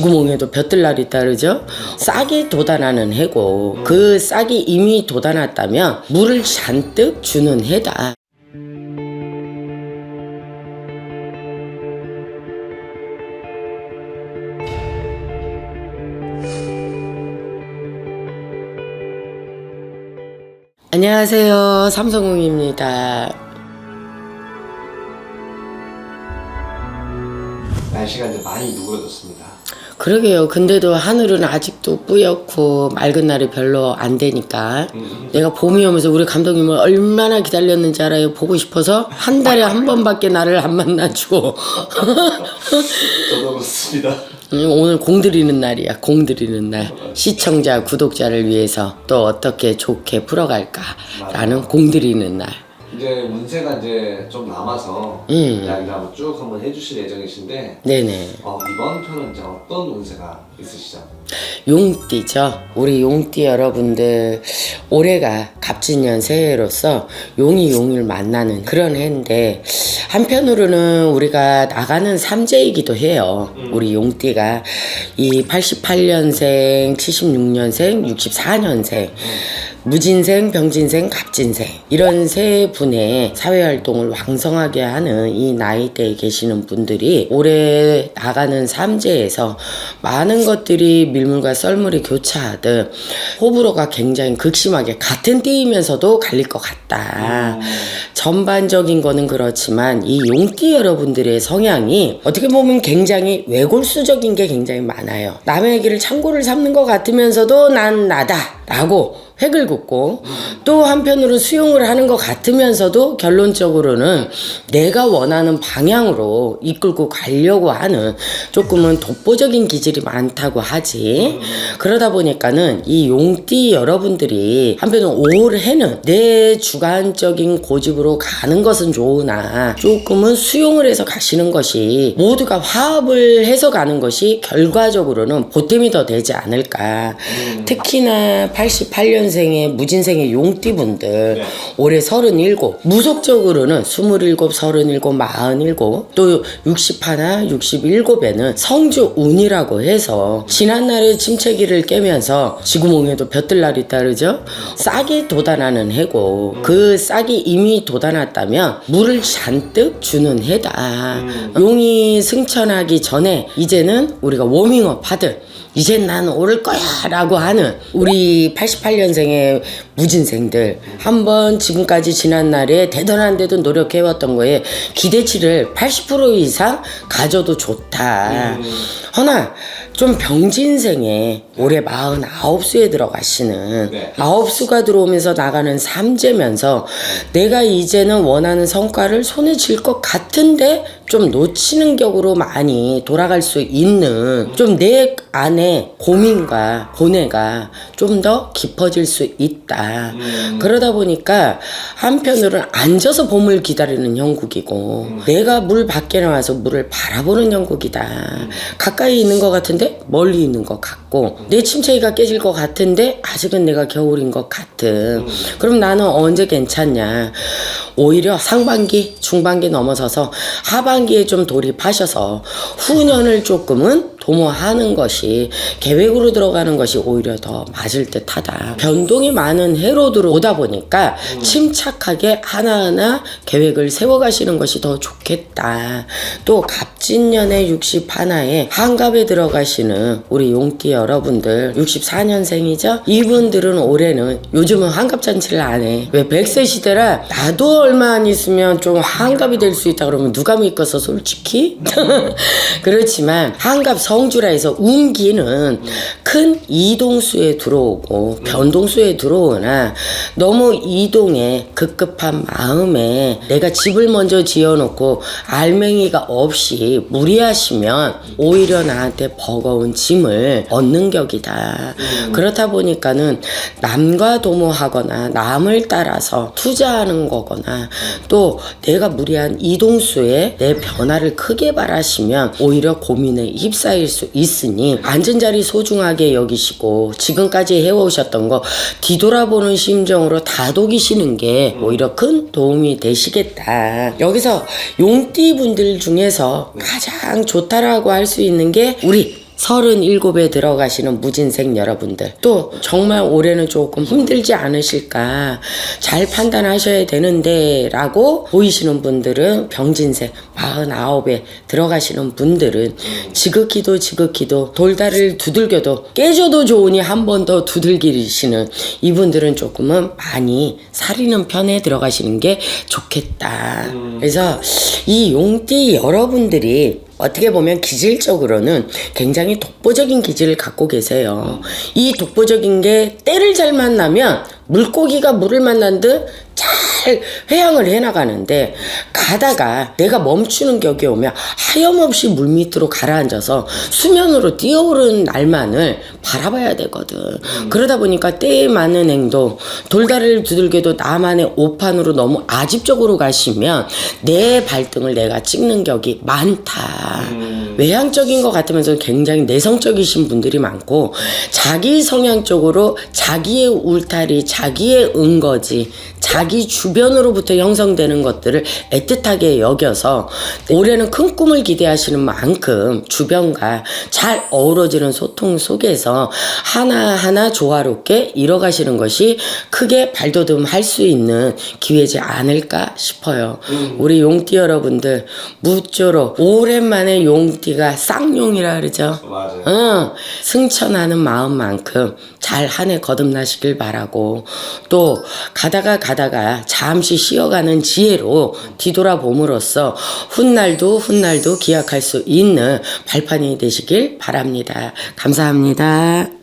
지구멍에도 볕들날이 따르죠. 싹이 돋아나는 해고 그 싹이 이미 돋아났다면 물을 잔뜩 주는 해다. 안녕하세요. 삼성웅입니다. 날씨가 이제 많이 누그러졌습니다. 그러게요. 근데도 하늘은 아직도 뿌옇고 맑은 날이 별로 안 되니까 내가 봄이 오면서 우리 감독님을 얼마나 기다렸는지 알아요. 보고 싶어서 한 달에 한 번밖에 나를 안 만나주고 저도 그렇습니다. 음, 오늘 공들이는 날이야. 공들이는 날. 시청자, 구독자를 위해서 또 어떻게 좋게 풀어갈까라는 공들이는 날. 이제 운세가 이제 좀 남아서 음. 이야기를 한번 쭉 한번 해주실 예정이신데 네네. 어, 이번 편은 이제 어떤 운세가 있으시죠? 용띠죠. 우리 용띠 여러분들 올해가 갑진년 새해로서 용이 용을 만나는 그런 해인데 한편으로는 우리가 나가는 삼재이기도 해요. 우리 용띠가 이 88년생, 76년생, 64년생 무진생, 병진생, 갑진생 이런 세 분의 사회 활동을 왕성하게 하는 이 나이대에 계시는 분들이 올해 나가는 삼재에서 많은 것들이 밀물과 썰물이 교차하듯 호불호가 굉장히 극심하게 같은 띠이면서도 갈릴 것 같다. 전반적인 거는 그렇지만 이 용띠 여러분들의 성향이 어떻게 보면 굉장히 외골수적인 게 굉장히 많아요. 남의 얘기를 참고를 삼는 것 같으면서도 난 나다. 라고 획을 긋고 또 한편으로 수용을 하는 것 같으면서도 결론적으로는 내가 원하는 방향으로 이끌고 가려고 하는 조금은 독보적인 기질이 많다고 하지. 그러다 보니까는 이 용띠 여러분들이 한편으로 올해는 내 주관적인 고집으로 가는 것은 좋으나 조금은 수용을 해서 가시는 것이 모두가 화합을 해서 가는 것이 결과적으로는 보탬이 더 되지 않을까. 특히나 88년생의 무진생의 용띠분들 네. 올해 37 무속적으로는 27, 37, 47, 또 61, 67에는 성주 운이라고 해서 지난날의 침체기를 깨면서 지구멍에도 볕들날이 따르죠. 싹이 돋아나는 해고 그 싹이 이미 돋아났다면 물을 잔뜩 주는 해다. 용이 승천하기 전에 이제는 우리가 워밍업 하듯 이젠 난 오를 거야 라고 하는 우리 88년생의 무진생들 한번 지금까지 지난 날에 대단한데도 노력해왔던 거에 기대치를 80% 이상 가져도 좋다. 허나 좀 병진생에 올해 49수에 들어가시는 네. 아홉 수가 들어오면서 나가는 삼재면서 내가 이제는 원하는 성과를 손에 쥘 것 같은데 좀 놓치는 격으로 많이 돌아갈 수 있는 좀 내 안에 고민과 고뇌가 좀 더 깊어질 수 있다. 그러다 보니까 한편으로는 앉아서 봄을 기다리는 형국이고 내가 물 밖에 나와서 물을 바라보는 형국이다. 가까이 있는 것 같은데 멀리 있는 것 같고 내 침체기가 깨질 것 같은데 아직은 내가 겨울인 것 같은. 그럼 나는 언제 괜찮냐? 오히려 상반기 중반기 넘어서서 하반기에 좀 돌입하셔서 후년을 조금은 도모하는 것이 계획으로 들어가는 것이 오히려 더 맞을 듯하다. 변동이 많은 해로 들어오다 보니까 침착하게 하나하나 계획을 세워가시는 것이 더 좋겠다. 또 갑진년의 60 하나에 한갑에 들어가시는 우리 용띠 여러분들 64년생이죠? 이분들은 올해는 요즘은 한갑 잔치를 안 해. 왜 100세 시대라 나도 얼마 안 있으면 좀 한갑이 될 수 있다 그러면 누가 믿겠어 솔직히? 그렇지만 한갑 성 주라 해서 운기는 큰 이동수에 들어오고 변동수에 들어오나 너무 이동에 급급한 마음에 내가 집을 먼저 지어놓고 알맹이가 없이 무리하시면 오히려 나한테 버거운 짐을 얻는 격이다. 그렇다 보니까는 남과 도모하거나 남을 따라서 투자하는 거거나 또 내가 무리한 이동수에 내 변화를 크게 바라시면 오히려 고민에 휩싸일 수 있으니 앉은 자리 소중하게 여기시고 지금까지 해오셨던 거 뒤돌아보는 심정으로 다독이시는 게 오히려 큰 도움이 되시겠다. 여기서 용띠 분들 중에서 가장 좋다라고 할 수 있는 게 우리 37에 들어가시는 무진생 여러분들 또 정말 올해는 조금 힘들지 않으실까 잘 판단하셔야 되는데 라고 보이시는 분들은 병진생 49에 들어가시는 분들은 지극히도 지극히도 돌다리를 두들겨도 깨져도 좋으니 한 번 더 두들기시는 이분들은 조금은 많이 사리는 편에 들어가시는 게 좋겠다. 그래서 이 용띠 여러분들이 어떻게 보면 기질적으로는 굉장히 독보적인 기질을 갖고 계세요. 이 독보적인 게 때를 잘 만나면 물고기가 물을 만난 듯 잘 회항을 해나가는데 가다가 내가 멈추는 격에 오면 하염없이 물 밑으로 가라앉아서 수면으로 뛰어오르는 날만을 바라봐야 되거든. 그러다 보니까 때에 맞는 행동, 돌다리를 두들겨도 나만의 오판으로 너무 아집적으로 가시면 내 발등을 내가 찍는 격이 많다. 외향적인 것 같으면서 굉장히 내성적이신 분들이 많고 자기 성향적으로 자기의 울타리, 자 기의 은 거지, 자기 주변으로부터 형성되는 것들을 애틋하게 여겨서 올해는 큰 꿈을 기대하시는 만큼 주변과 잘 어우러지는 소통 속에서 하나하나 조화롭게 이뤄가시는 것이 크게 발돋움할 수 있는 기회지 않을까 싶어요. 우리 용띠 여러분들 무쪼록 오랜만에 용띠가 쌍용이라 그러죠. 맞아요. 응, 승천하는 마음만큼 잘 한 해 거듭나시길 바라고 또 가다가 가다가 잠시 쉬어가는 지혜로 뒤돌아봄으로써 훗날도 훗날도 기약할 수 있는 발판이 되시길 바랍니다. 감사합니다.